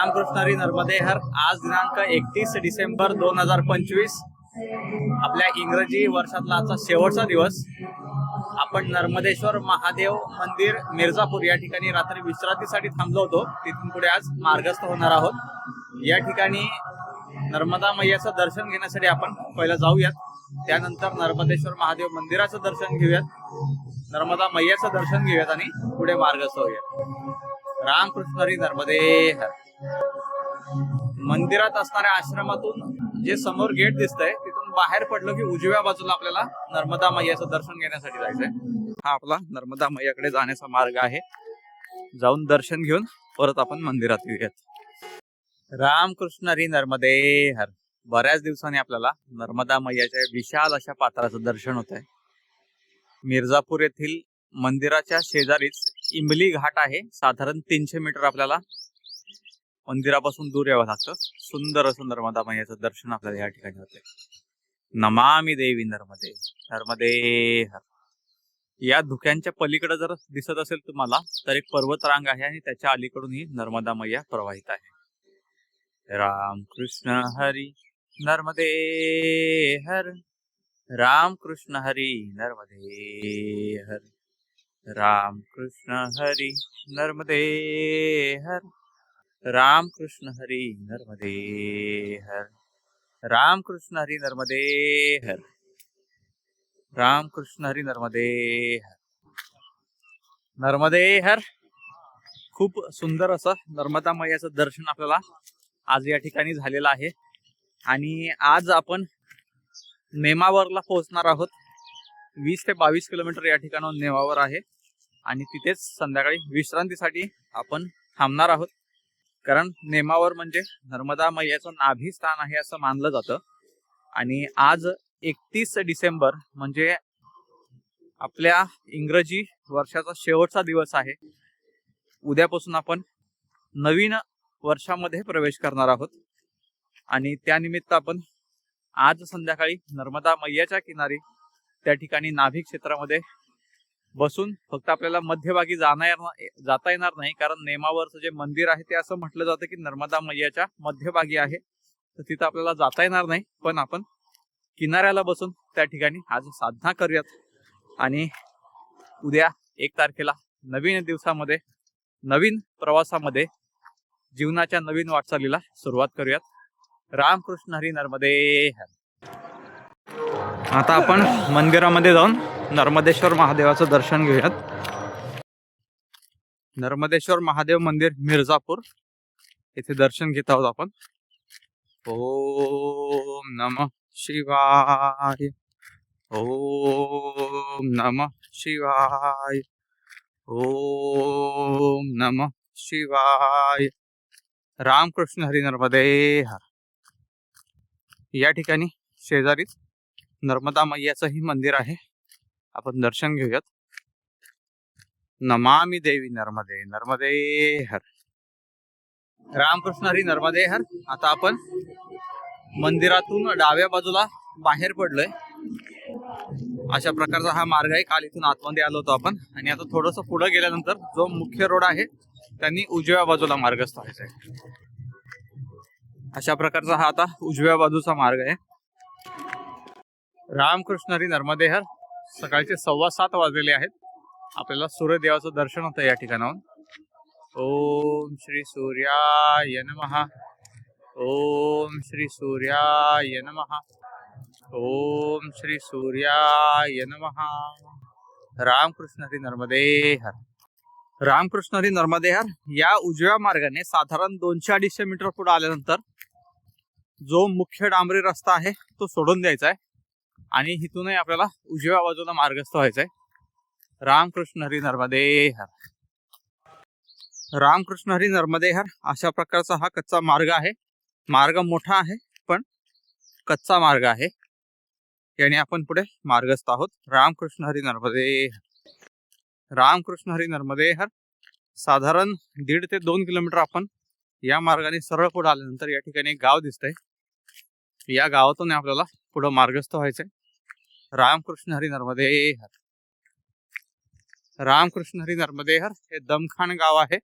रामकृष्णारी नर्मदे हर. आज दिनांक एकतीस डिसेंबर दोन हजार पंचवीस. आपल्या इंग्रजी वर्षातला आजचा शेवटचा दिवस. आपण नर्मदेश्वर महादेव मंदिर मिर्झापूर या ठिकाणी रात्री विश्रांतीसाठी थांबलो होतो. तिथून पुढे आज मार्गस्थ होणार आहोत. या ठिकाणी नर्मदा मैयाचं दर्शन घेण्यासाठी आपण पहिला जाऊयात. त्यानंतर नर्मदेश्वर महादेव मंदिराचं दर्शन घेऊयात. नर्मदा मैयाचं दर्शन घेऊयात आणि पुढे मार्गस्थ होऊयात. रामकृष्ण हरी नर्मदे हर. मंदिरात असणाऱ्या आश्रमातून जे समोर गेट दिसतंय तिथून बाहेर पडलं की उजव्या बाजूला आपल्याला नर्मदा मैयाचं दर्शन घेण्यासाठी जायचंय. हा आपला नर्मदा मैयाकडे जाण्याचा मार्ग आहे. जाऊन दर्शन घेऊन परत आपण मंदिरात येऊयात. रामकृष्ण हरी नर्मदे हर. बऱ्याच दिवसांनी आपल्याला नर्मदा मैयाच्या विशाल अशा पात्राचं दर्शन होत आहे मिर्झापूर येथील मंदिराच्या शेजारीच इमली घाट आहे. साधारण तीनशे मीटर आपल्याला मंदिरापासून दूर यावं लागतं. सुंदर असं नर्मदा मैयाचं दर्शन आपल्याला या ठिकाणी होते. नमामि देवी नर्मदे नर्मदे हर. या धुक्यांच्या पलीकडे जर दिसत असेल तुम्हाला तर एक पर्वतरांग आहे आणि त्याच्या अलीकडून ही नर्मदा मैया प्रवाहित आहे. राम कृष्ण हरी नर्मदे हर. राम कृष्ण हरी नर्मदे हर. राम कृष्ण हरी नर्मदे हर. राम कृष्ण हरी नर्मदे हर। राम कृष्ण हरी नर्मदे हर। राम कृष्ण हरी नर्मदे हर। नर्मदे हर। खूप सुंदर असं नर्मदा मैयाचं दर्शन आपल्याला आज या ठिकाणी झालेलं आहे. आणि आज आपण नेमावरला पोहोचणार आहोत. वीस ते बावीस किलोमीटर या ठिकाणाहून नेमावर आहे. आणि तिथेच संध्याकाळी विश्रांतीसाठी आपण थांबणार आहोत. कारण नेमावर म्हणजे नर्मदा मैयाचं नाभी स्थान आहे असं मानलं जातं. आणि आज एकतीस डिसेंबर म्हणजे आपल्या इंग्रजी वर्षाचा शेवटचा दिवस आहे. उद्यापासून आपण नवीन वर्षामध्ये प्रवेश करणार आहोत. आणि त्यानिमित्त आपण आज संध्याकाळी नर्मदा मैयाच्या किनारी त्या ठिकाणी नाभी क्षेत्रामध्ये बसून फक्त आपल्याला मध्यभागी जाणार जाता येणार नाही. कारण नेमावरचं जे मंदिर आहे ते असं म्हटलं जातं की नर्मदा मैयाच्या मध्यभागी आहे. तर तिथं आपल्याला जाता येणार नाही. पण आपण किनाऱ्याला बसून त्या ठिकाणी आज साधना करूयात. आणि उद्या एक तारखेला नवीन दिवसामध्ये नवीन प्रवासामध्ये जीवनाच्या नवीन वाटचालीला सुरुवात करूयात. रामकृष्ण हरी नर्मदे हर. आता आपण मंदिरामध्ये जाऊन नर्मदेश्वर महादेवाचं दर्शन घेऊयात. नर्मदेश्वर महादेव मंदिर मिर्झापूर. इथे दर्शन घेत आहोत आपण. ओम नम शिवाय. ओम नम शिवाय. ओम नम शिवाय. रामकृष्ण हरी नर्मदे हर. या ठिकाणी शेजारीच नर्मदा मैयाचंही मंदिर आहे. आपण दर्शन घेऊयात. नमामि देवी नर्मदे नर्मदे हर. रामकृष्ण हरी नर्मदे हर. आता आपण मंदिरातून डाव्या बाजूला बाहेर पडलोय. अशा प्रकारचा हा मार्ग आहे. काल इथून आतमध्ये आलो होतो आपण. आणि आता थोडस पुढे गेल्यानंतर जो मुख्य रोड आहे त्यांनी उजव्या बाजूला मार्गस्थ व्हायचा आहे अशा प्रकारचा हा आता उजव्या बाजूचा मार्ग आहे. रामकृष्ण हरी नर्मदेहर सकाळचे सव्वा सात वाजलेले आहेत. आपल्याला सूर्यदेवाचं दर्शन होतं या ठिकाणाहून. ओम श्री सूर्याय नमहा ओम श्री सूर्याय नमहा ओम श्री सूर्याय नमहा रामकृष्ण हरी नर्मदेहर रामकृष्ण हरी नर्मदेहर या उजव्या मार्गाने साधारण दोनशे अडीचशे मीटर पुढे आल्यानंतर जो मुख्य डांबरी रस्ता आहे तो सोडून द्यायचा आहे. आणि इथूनही आपल्याला उजव्या बाजूला मार्गस्थ व्हायचंय. रामकृष्ण हरी नर्मदे हर. रामकृष्ण हरी नर्मदे हर अशा प्रकारचा हा कच्चा मार्ग आहे. मार्ग मोठा आहे पण कच्चा मार्ग आहे. याने आपण पुढे मार्गस्थ आहोत. रामकृष्ण हरी नर्मदे हर. रामकृष्ण हरी नर्मदे हर. साधारण दीड ते दोन किलोमीटर आपण या मार्गाने सरळ पुढे आल्यानंतर या ठिकाणी एक गाव दिसतंय. या गावातून आपल्याला पुढं मार्गस्थ व्हायचंय. रामकृष्ण हरी नर्मदे हर. रामकृष्ण हरी नर्मदे हर हे दमखान गाव आहे.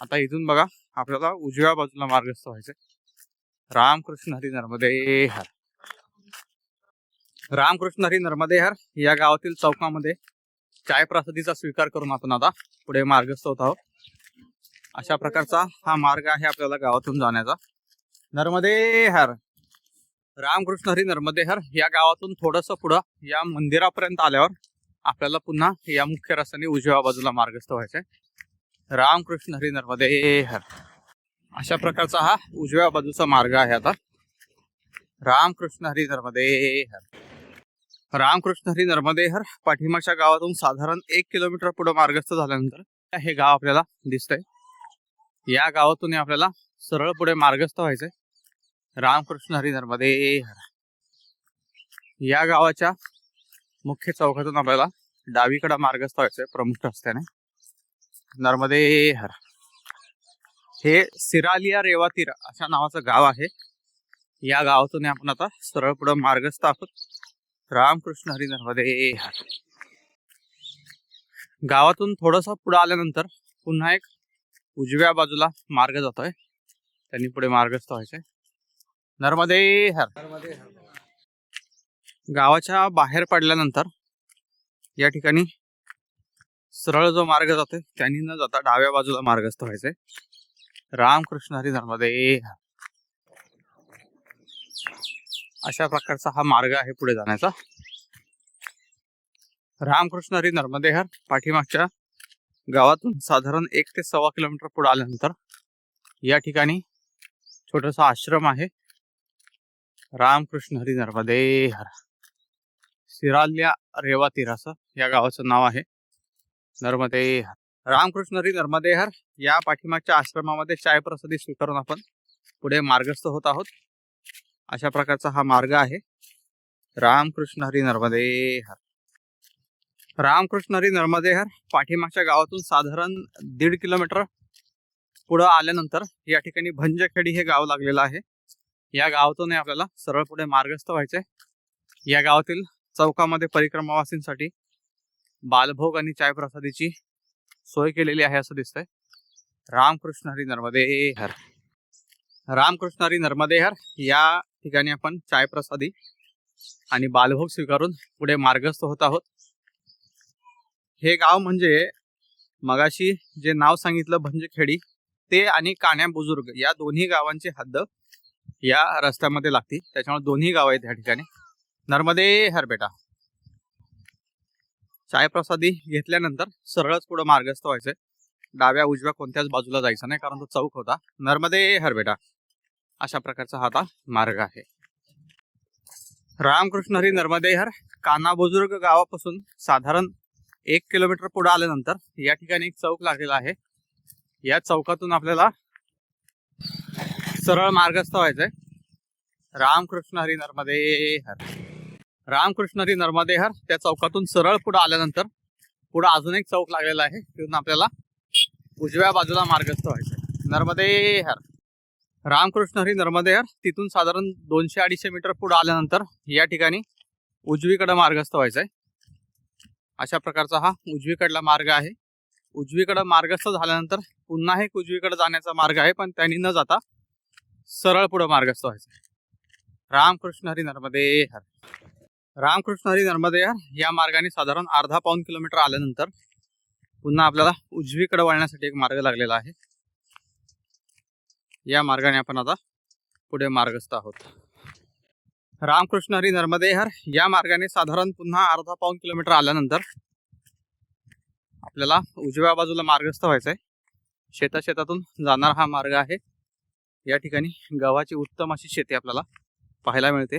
आता इथून बघा आपल्याला उजव्या बाजूला मार्गस्थ व्हायचं रामकृष्ण हरी नर्मदे हर. रामकृष्ण हरी नर्मदे हर या गावातील चौकामध्ये चाय प्रसादीचा स्वीकार करून आपण आता पुढे मार्गस्थ होत आहोत. अशा प्रकारचा हा मार्ग आहे आपल्याला गावातून जाण्याचा. नर्मदे हर. रामकृष्ण हरी नर्मदे हर या गावातून थोडस पुढं या मंदिरापर्यंत आल्यावर आपल्याला पुन्हा या मुख्य रस्त्याने उजव्या बाजूला मार्गस्थ व्हायचंय. रामकृष्ण हरी नर्मदे हर अशा प्रकारचा हा उजव्या बाजूचा मार्ग आहे आता. रामकृष्ण हरी नर्मदे हर रामकृष्ण हरी नर्मदे हर गावातून साधारण एक किलोमीटर पुढे मार्गस्थ झाल्यानंतर हे गाव आपल्याला दिसतंय. या गावातून आपल्याला सरळ पुढे मार्गस्थ व्हायचंय. रामकृष्ण हरी या गावाच्या मुख्य चौकातून आपल्याला डावीकडे मार्गस्थ व्हायचंय प्रमुख रस्त्याने नर्मदे हर. हे सिरालिया रेवातीर अशा नावाचं गाव आहे. या गावातून आपण आता सरळ पुढे मार्गस्थ आहोत. रामकृष्ण हरी नर्मदे हर. गावातून थोडंसं पुढे आल्यानंतर पुन्हा एक उजव्या बाजूला मार्ग जातोय. त्यांनी पुढे मार्गस्थ व्हायचंय. नर्मदे हर. गावाच्या बाहेर पडल्यानंतर या ठिकाणी सरळ जो मार्ग जातोय त्यांनी न जाता डाव्या बाजूला मार्गस्थ व्हायचंय. रामकृष्ण हरी नर्मदे हर. अशा प्रकारचा हा मार्ग आहे पुढे जाण्याचा. रामकृष्ण हरी नर्मदे हर पाठीमागच्या गावातून साधारण एक ते सव्वा किलोमीटर पुढे आल्यानंतर या ठिकाणी छोटासा आश्रम आहे. रामकृष्ण हरी नर्मदे हर. सिराल्या रेवा असं या गावाचं नाव आहे. नर्मदे हर. रामकृष्ण हरी नर्मदे हर या पाठीमागच्या आश्रमामध्ये चाय प्रसादी स्वीकारून आपण पुढे मार्गस्थ होत आहोत. अशा प्रकारचा हा मार्ग आहे. रामकृष्ण हरी नर्मदे हर. रामकृष्ण हरी नर्मदे हर पाठीमागच्या गावातून साधारण दीड किलोमीटर पुढं आल्यानंतर या ठिकाणी भंजखेडी हे गाव लागलेलं आहे. या गावातून आपल्याला सरळ पुढे मार्गस्थ व्हायचे या गावातील चौकामध्ये परिक्रमावासींसाठी बालभोग आणि चाय प्रसादीची सोय केलेली आहे असं दिसतंय. रामकृष्ण हरी नर्मदे हर. रामकृष्ण हरी नर्मदे हर. या ठिकाणी आपण चाय प्रसादी आणि बालभोग स्वीकारून पुढे मार्गस्थ होत आहोत. हे गाव म्हणजे मगाशी जे नाव सांगितलं भंजखेडी ते आणि काण्या बुजुर्ग या दोन्ही गावांची हद्द या रस्त्यामध्ये लागते त्याच्यामुळे दोन्ही गाव आहेत या ठिकाणी. नर्मदे हरबेटा. चायप्रसादी घेतल्यानंतर सरळच पुढे मार्गस्थ व्हायचंय. डाव्या उजव्या कोणत्याच बाजूला जायचं नाही कारण तो चौक होता. नर्मदे हरबेटा. अशा प्रकारचा हा आता मार्ग आहे. रामकृष्ण हरी नर्मदे हर कानाबुजुर्ग गावापासून साधारण एक किलोमीटर पुढे आल्यानंतर या ठिकाणी एक चौक लागलेला आहे. या चौकातून आपल्याला सरळ मार्गस्थ व्हायचंय. रामकृष्ण हरी नर्मदे हर. रामकृष्ण हरी नर्मदे हर त्या चौकातून सरळ पुढे आल्यानंतर पुढे अजून एक चौक लागलेला आहे तिथून आपल्याला उजव्या बाजूला मार्गस्थ व्हायचंय. नर्मदे हर. रामकृष्ण हरी नर्मदे हर तिथून साधारण दोनशे अडीचशे मीटर पुढे आल्यानंतर या ठिकाणी उजवीकडे मार्गस्थ व्हायचंय. अशा प्रकारचा हा उजवीकडला मार्ग आहे. उजवीकडे मार्गस्थ झाल्यानंतर पुन्हा एक उजवीकडे जाण्याचा मार्ग आहे पण त्यांनी न जाता सरळ पुढे मार्गस्थ व्हायचं. रामकृष्ण हरी नर्मदे हर. रामकृष्ण हरी नर्मदे हर या मार्गाने साधारण अर्धा पाऊन किलोमीटर आल्यानंतर पुन्हा आपल्याला उजवीकडे वळण्यासाठी एक मार्ग लागलेला आहे. या मार्गाने आपण आता पुढे मार्गस्थ आहोत. रामकृष्ण हरी नर्मदे हर या मार्गाने साधारण पुन्हा अर्धा पाऊन किलोमीटर आल्यानंतर आपल्याला उजव्या बाजूला मार्गस्थ व्हायचंय. शेता शेतातून जाणारा हा मार्ग आहे. या ठिकाणी गव्हाची उत्तम अशी शेती आपल्याला पाहायला मिळते.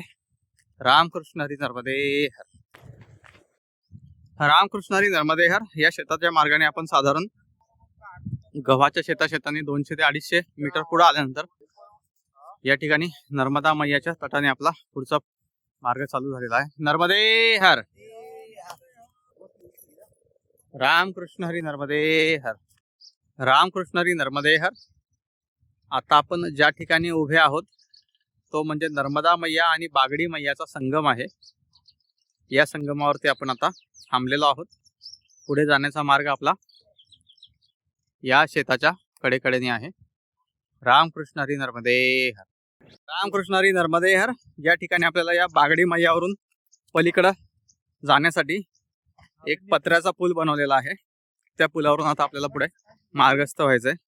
रामकृष्ण हरी नर्मदे हर. रामकृष्ण हरी नर्मदे हर या शेताच्या मार्गाने आपण साधारण गव्हाच्या शेता शेताने दोनशे ते अडीचशे मीटर पुढे आल्यानंतर या ठिकाणी नर्मदा मैयाच्या तटाने आपला पुढचा मार्ग चालू झालेला आहे. नर्मदे हर. रामकृष्ण हरी नर्मदे हर. रामकृष्ण हरी नर्मदे हर. आता आपण ज्या ठिकाणी उभे आहोत तो म्हणजे नर्मदा मैया आणि बागडी मैयाचा संगम आहे. या संगमावरती आपण आता थांबलेलो आहोत. पुढे जाण्याचा मार्ग आपला या शेताच्या कडेकडेने आहे. रामकृष्ण हरी नर्मदे हर रामकृष्ण हरी नर्मदे हर या ठिकाणी आपल्याला या बागडी मैयावरून पलीकडं जाण्यासाठी एक पत्र्याचा पूल बनवलेला आहे. त्या पुलावरून आता आपल्याला पुढे मार्गस्थ व्हायचं आहे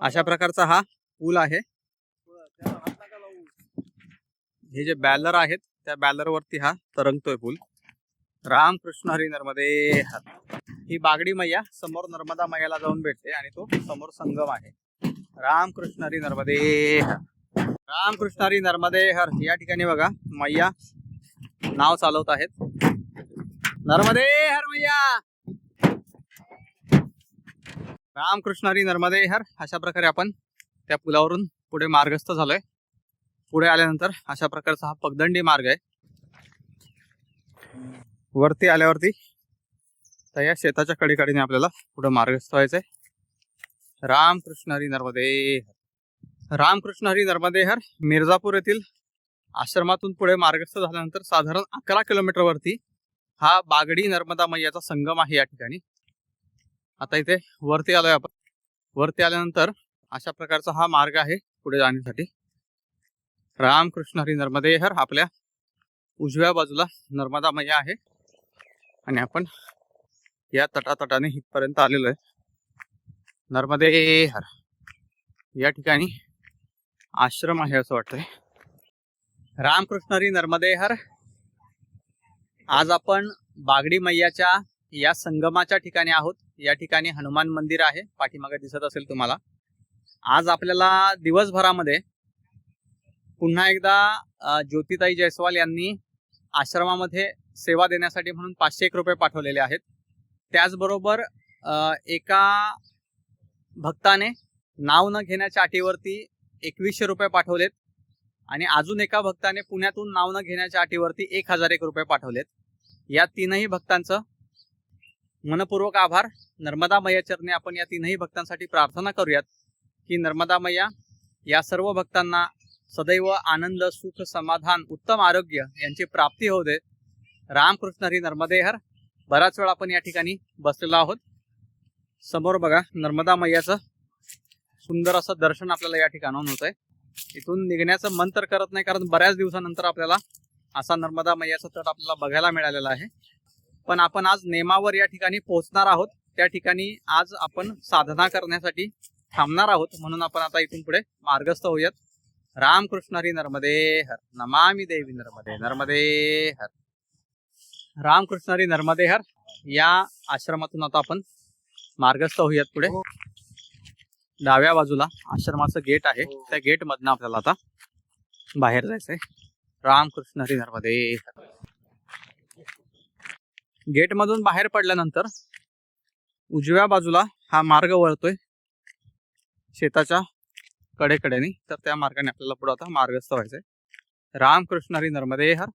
अशा प्रकारचा हा पूल आहे. हे जे बॅलर आहेत त्या बॅलर वरती हा तरंगतोय पूल. रामकृष्ण हरी नर्मदे हर ही बागडी मैया समोर नर्मदा मैयाला जाऊन भेटते आणि तो समोर संगम आहे. रामकृष्ण हरी नर्मदे रामकृष्ण हरी नर्मदे हर या ठिकाणी बघा मैया नाव चालवत आहेत. नर्मदे हर मैया! रामकृष्ण हरी नर्मदे हर. अशा प्रकारे आपण त्या पुलावरून पुढे मार्गस्थ झालोय. पुढे आल्यानंतर अशा प्रकारचा हा पगदंडी मार्ग आहे. वरती आल्यावरती तर या शेताच्या कडीकडीने आपल्याला पुढे मार्गस्थ व्हायचंय. रामकृष्ण हरी नर्मदे हर. रामकृष्ण हरी नर्मदे हर मिर्झापूर येथील आश्रमातून पुढे मार्गस्थ झाल्यानंतर साधारण अकरा किलोमीटर वरती हा बागडी नर्मदा मैयाचा संगम आहे या ठिकाणी. आता इथे वरती आलोय आपण. वरती आल्यानंतर अशा प्रकारचा हा मार्ग आहे पुढे जाण्यासाठी. रामकृष्ण हरी नर्मदे हर आपल्या उजव्या बाजूला नर्मदा मैया आहे. आणि आपण या तटातटाने इथपर्यंत आलेलो आहे. नर्मदे हर. या ठिकाणी आश्रम आहे असं वाटतंय. रामकृष्ण हरी नर्मदे हर. आज आपण बागडी मैयाच्या या संगमाच्या ठिकाणी आहोत. या ठिकाणी हनुमान मंदिर आहे. पाठीमागे दिसत असेल तुम्हाला. आज आपल्याला दिवसभरामध्ये पुन्हा एकदा ज्योतिताई जयस्वाल यांनी आश्रमामध्ये सेवा देण्यासाठी म्हणून पाचशे एक रुपये पाठवलेले आहेत. त्याचबरोबर एका भक्ताने नाव न घेण्याच्या अटीवरती एकवीसशे रुपये पाठवलेत आणि अजून एका भक्ताने पुण्यातून नाव न घेण्याच्या अटीवरती एक हजार एक रुपये पाठवलेत. या तीनही भक्तांचं मनपूर्वक आभार. नर्मदा मैया चरणी आपण या तीनही भक्तांसाठी प्रार्थना करूयात की नर्मदा मैया या सर्व भक्तांना सदैव आनंद सुख समाधान उत्तम आरोग्य यांची प्राप्ती होऊ दे रामकृष्ण हरी नर्मदे हर. बराच वेळ आपण या ठिकाणी बसलेलो आहोत. समोर बघा नर्मदा मैयाचं सुंदर असं दर्शन आपल्याला या ठिकाणाहून होत आहे इथून निघण्याचं मन तर करत नाही कारण बऱ्याच दिवसानंतर आपल्याला असा नर्मदा मैयाचा तट आपल्याला बघायला मिळालेला आहे. पण आपण आज नेमावर या ठिकाणी पोहोचणार आहोत. त्या ठिकाणी आज आपण साधना करण्यासाठी थांबणार आहोत. म्हणून आपण आता इथून पुढे मार्गस्थ होऊयात. रामकृष्ण हरी नर्मदे हर. नमामी देवी नर्मदे नर्मदे हर. रामकृष्ण हरी नर्मदे हर. या आश्रमातून आता आपण मार्गस्थ होऊयात पुढे. डाव्या बाजूला आश्रमाचं गेट आहे. त्या गेट मधनं आपल्याला आता बाहेर जायचंय. रामकृष्ण हरी नर्मदे हर. गेटमधून बाहेर पडल्यानंतर उजव्या बाजूला हा मार्ग वळतोय शेताच्या कडेकडेने. तर त्या मार्गाने आपल्याला पुढे आता मार्गस्थ व्हायचंय. रामकृष्ण हरी नर्मदे हर.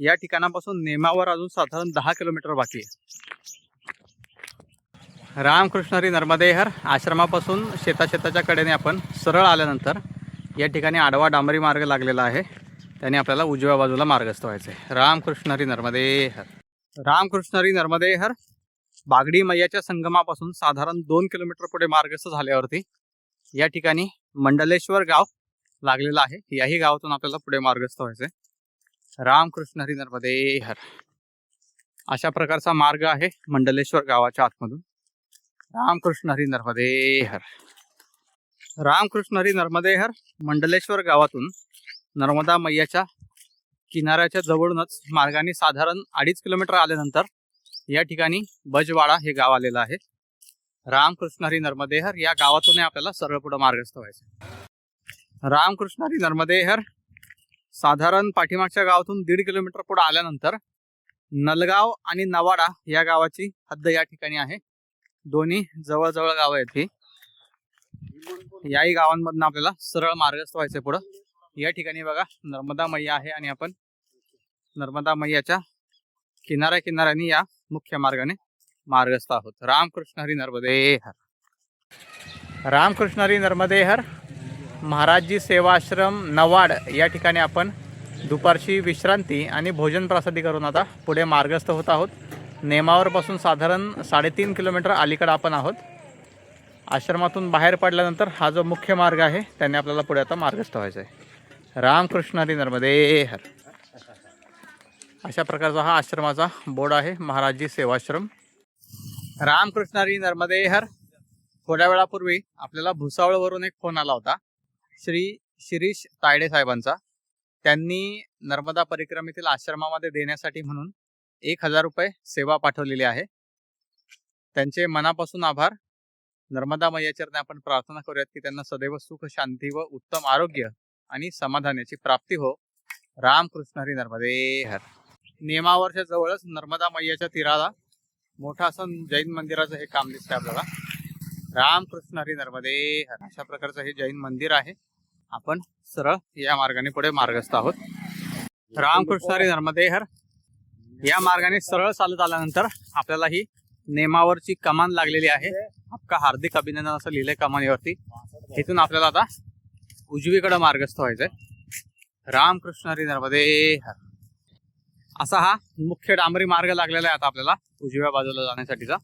या ठिकाणापासून नेमावर अजून साधारण दहा किलोमीटर बाकी आहे. रामकृष्ण हरी. नर्मदेहर आश्रमापासून शेता शेताच्या कडेने आपण सरळ आल्यानंतर या ठिकाणी आडवा डांबरी मार्ग लागलेला आहे. त्याने आपल्याला उजव्या बाजूला मार्गस्थ व्हायचंय. रामकृष्ण हरी. नर्मदेहर रामकृष्णरी रामकृष्ण हरी नर्मदे हर बागडी मैयाच्या संगमापासून साधारण दोन किलोमीटर पुढे मार्गस्थ झाल्यावरती या ठिकाणी मंडलेश्वर गाव लागलेलं आहे. याही गावातून आपल्याला पुढे मार्गस्थ व्हायचंय. रामकृष्ण हरी नर्मदे हर. अशा प्रकारचा मार्ग आहे मंडलेश्वर गावाच्या आतमधून. रामकृष्ण हरी नर्मदे हर. रामकृष्ण हरी नर्मदे हर मंडलेश्वर गावातून नर्मदा मैयाच्या किनाऱ्याच्या जवळूनच मार्गाने साधारण अडीच किलोमीटर आल्यानंतर या ठिकाणी बजवाडा हे गाव आलेलं आहे. रामकृष्ण हरी या गावातून आपल्याला सरळ पुढे मार्गस्थ व्हायचं रामकृष्ण हरी साधारण पाठीमागच्या गावातून दीड किलोमीटर पुढे आल्यानंतर नलगाव आणि नवाडा या गावाची हद्द या ठिकाणी आहे. दोन्ही जवळजवळ गावं आहेत ही. याही गावांमधनं आपल्याला सरळ मार्गस्थ व्हायचं पुढं. या ठिकाणी बघा नर्मदा मैया आहे आणि आपण नर्मदा मैयाच्या किनाऱ्या किनाऱ्याने या मुख्य मार्गाने मार्गस्थ आहोत. रामकृष्ण हरी नर्मदे हर. रामकृष्ण हरी नर्मदे हर. महाराजजी सेवाश्रम नवाड या ठिकाणी आपण दुपारची विश्रांती आणि भोजन प्रसादी करून आता पुढे मार्गस्थ होत आहोत. नेमावरपासून साधारण साडेतीन किलोमीटर अलीकडं आपण आहोत. आश्रमातून बाहेर पडल्यानंतर हा जो मुख्य मार्ग आहे त्याने आपल्याला पुढे आता मार्गस्थ व्हायचा आहे रामकृष्ण हरी नर्मदे हर. अशा प्रकारचा हा आश्रमाचा बोर्ड आहे महाराजजी सेवाश्रम. रामकृष्णारी नर्मदे हर. थोड्या वेळापूर्वी आपल्याला भुसावळवरून एक फोन आला होता. श्री शिरीष तायडे साहेबांचा. त्यांनी नर्मदा परिक्रमेतील आश्रमामध्ये देण्यासाठी म्हणून एक हजार रुपये सेवा पाठवलेली आहे. त्यांचे मनापासून आभार. नर्मदा मैयाचरणे आपण प्रार्थना करूयात की त्यांना सदैव सुख शांती व उत्तम आरोग्य आणि समाधानाची प्राप्ती हो. रामकृष्ण हरी नर्मदे हर. नियमावरच्या जवळच नर्मदा मैयाच्या तीराला मोठा असं जैन मंदिराचं हे काम दिसतंय आपल्याला. रामकृष्ण हरी नर्मदे. हर अशा प्रकारचं हे जैन मंदिर आहे. आपण सरळ या मार्गाने पुढे मार्गस्थ आहोत. रामकृष्ण हरी नर्मदे हर. या मार्गाने सरळ चालत आल्यानंतर आपल्याला ही नेमावरची कमान लागलेली आहे. आपका हार्दिक अभिनंदन असं लिहिलंय कमानीवरती. इथून आपल्याला आता उजवीकडे मार्गस्थ व्हायचंय. रामकृष्ण हरी नर्मदे हर. असा हा मुख्य डांबरी मार्ग लागलेला आहे आता आपल्याला उजव्या बाजूला जाण्यासाठीचा.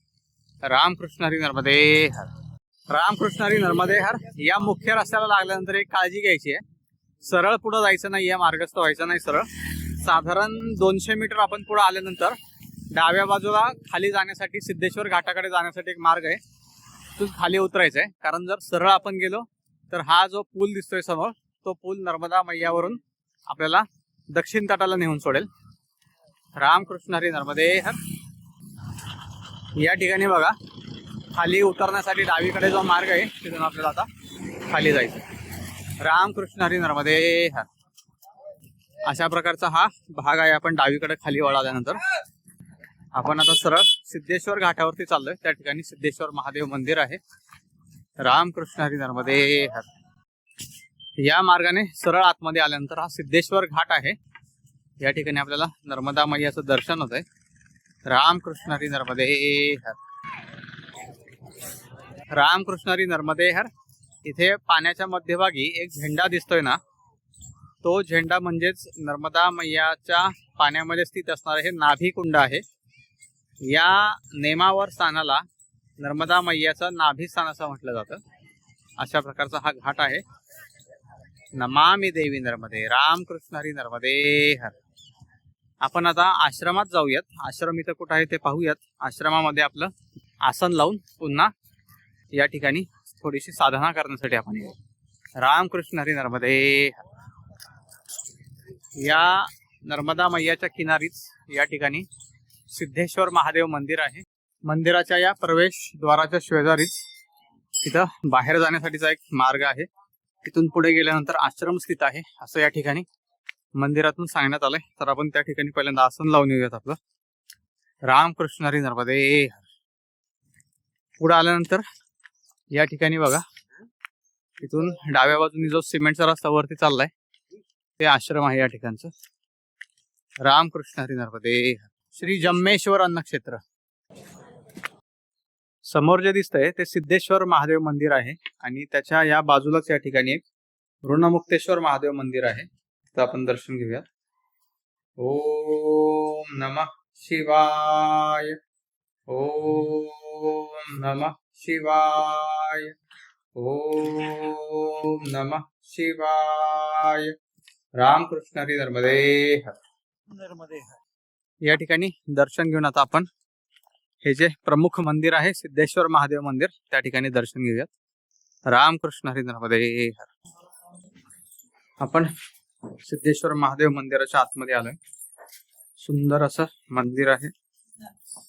रामकृष्ण हरी नर्मदे हर. रामकृष्ण हरी नर्मदे हर. या मुख्य रस्त्याला लागल्यानंतर एक काळजी घ्यायची आहे. सरळ पुढे जायचं नाही या मार्गस्थ व्हायचं नाही सरळ. साधारण दोनशे मीटर आपण पुढे आल्यानंतर डाव्या बाजूला खाली जाण्यासाठी सिद्धेश्वर घाटाकडे जाण्यासाठी एक मार्ग आहे. तो खाली उतरायचं आहे. कारण जर सरळ आपण गेलो तर हा जो पूल दिसतोय समोर तो पूल नर्मदा मैयावरून आपल्याला दक्षिण तटाला नेऊन सोडेल. रामकृष्ण हरी नर्मदे हर या ठिकाणी बघा खाली उतरण्यासाठी डावीकडे जो मार्ग आहे तिथून आपल्याला आता खाली जायचं रामकृष्ण हरी नर्मदे हर अशा प्रकारचा हा भाग आहे आपण डावीकडे खाली वळाल्यानंतर. आपण आता सरळ सिद्धेश्वर घाटावरती चाललोय त्या ठिकाणी सिद्धेश्वर महादेव मंदिर आहे. रामकृष्ण हरी नर्मदे हर या मार्गाने सरळ आतमध्ये आल्यानंतर हा सिद्धेश्वर घाट आहे. या ठिकाणी आपल्याला नर्मदा मैयाचं दर्शन होत आहे रामकृष्ण हरी नर्मदे हर. रामकृष्ण हरी नर्मदे हर. इथे पाण्याच्या मध्यभागी एक झेंडा दिसतोय ना तो झेंडा म्हणजेच नर्मदा मैयाच्या पाण्यामध्ये स्थित असणारं हे नाभिकुंड आहे. या नेमावर स्थानाला नर्मदा मैयाचं नाभी स्थान असं म्हटलं जातं. अशा प्रकारचा हा घाट आहे. नमामि देवी नर्मदे रामकृष्ण हरी नर्मदे हर. आपण आता आश्रमात जाऊयात. आश्रम इथं कुठं आहे ते पाहूयात. आश्रमामध्ये आपलं आसन लावून पुन्हा या ठिकाणी थोडीशी साधना करण्यासाठी आपण येऊ. रामकृष्ण हरी नर्मदे या नर्मदा मैयाच्या किनारीच या ठिकाणी सिद्धेश्वर महादेव मंदिर आहे. मंदिराच्या या प्रवेश द्वाराच्या शेजारीच तिथं बाहेर जाण्यासाठीचा एक मार्ग आहे. तिथून पुढे गेल्यानंतर आश्रम स्थित आहे. असं या ठिकाणी मंदिरातून सांगण्यात आलंय. तर आपण त्या ठिकाणी पहिल्यांदा आसन लावून येऊयात आपलं. रामकृष्ण हरी. नर्मदे पुढे आल्यानंतर या ठिकाणी बघा. इथून डाव्या बाजूनी जो सिमेंटचा रस्ता वरती चाललाय ते आश्रम आहे या ठिकाणचं. रामकृष्ण हरी. नर्मदे श्री जम्मेश्वर अन्नक्षेत्र समोर जे दिसतंय ते सिद्धेश्वर महादेव मंदिर आहे. आणि त्याच्या या बाजूलाच या ठिकाणी एक ऋणमुक्तेश्वर महादेव मंदिर आहे. तर आपण दर्शन घेऊयात. ओम नम शिवाय. ओम नम शिवाय. ओम नम शिवाय. रामकृष्ण हरी नर्मदे हर. नर्मदे या ठिकाणी दर्शन घेऊन आता आपण हे जे प्रमुख मंदिर आहे सिद्धेश्वर महादेव मंदिर त्या ठिकाणी दर्शन घेऊयात. रामकृष्ण हरी नर्मदे हर आपण सिद्धेश्वर महादेव मंदिराच्या आतमध्ये आलोय. सुंदर असं मंदिर आहे.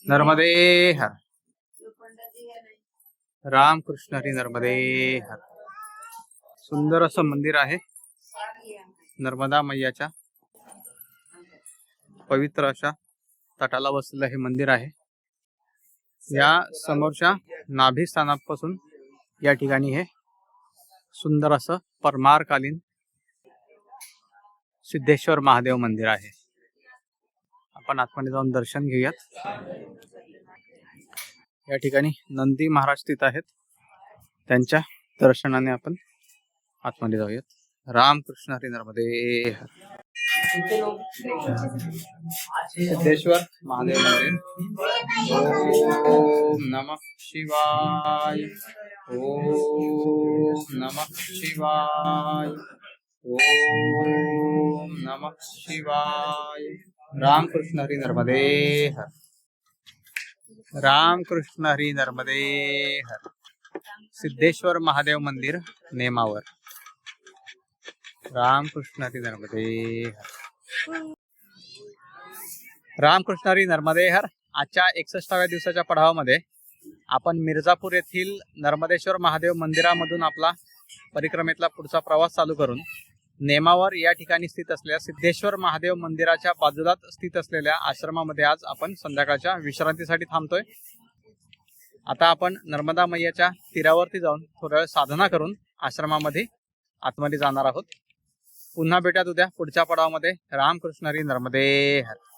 नर्मदे हर. रामकृष्ण हरी नर्मदे हर. सुंदर असं मंदिर आहे. नर्मदा मैयाच्या पवित्र अशा तटाला बसलेलं हे मंदिर आहे. या समोरच्या नाभी स्थानापासून या ठिकाणी हे सुंदर असं परमारकालीन सिद्धेश्वर महादेव मंदिर आहे. आपण आतमध्ये जाऊन दर्शन घेऊयात. या ठिकाणी नंदी महाराज स्थित आहेत. त्यांच्या दर्शनाने आपण आतमध्ये जाऊयात. रामकृष्ण हरी नर्मदे सिद्धेश्वर महादेव मंदिर. ओम नम शिवाय. ओम नमः शिवाय. ओम नमः शिवाय। रामकृष्ण हरी नर्मदे हर। रामकृष्ण हरी नर्मदे हर। सिद्धेश्वर महादेव मंदिर नेमावर। रामकृष्ण हरी नर्मदे हर। रामकृष्ण हरी नर्मदे हर। आजच्या एकसष्टाव्या दिवसाच्या पडावामध्ये आपण मिर्जापूर येथील नर्मदेश्वर महादेव मंदिरामधून आपला परिक्रमेतला पुढचा प्रवास चालू करून नेमावर या ठिकाणी स्थित असलेल्या सिद्धेश्वर महादेव मंदिराच्या बाजूलाच स्थित असलेल्या आश्रमामध्ये आज आपण संध्याकाळच्या विश्रांतीसाठी थांबतोय. आता आपण नर्मदा मैयाच्या तीरावरती जाऊन थोडा वेळ साधना करून आश्रमामध्ये आतमध्ये जाणार आहोत. पुन्हा भेटत उद्या पुढच्या पडावामध्ये. रामकृष्ण हरी नर्मदे हर.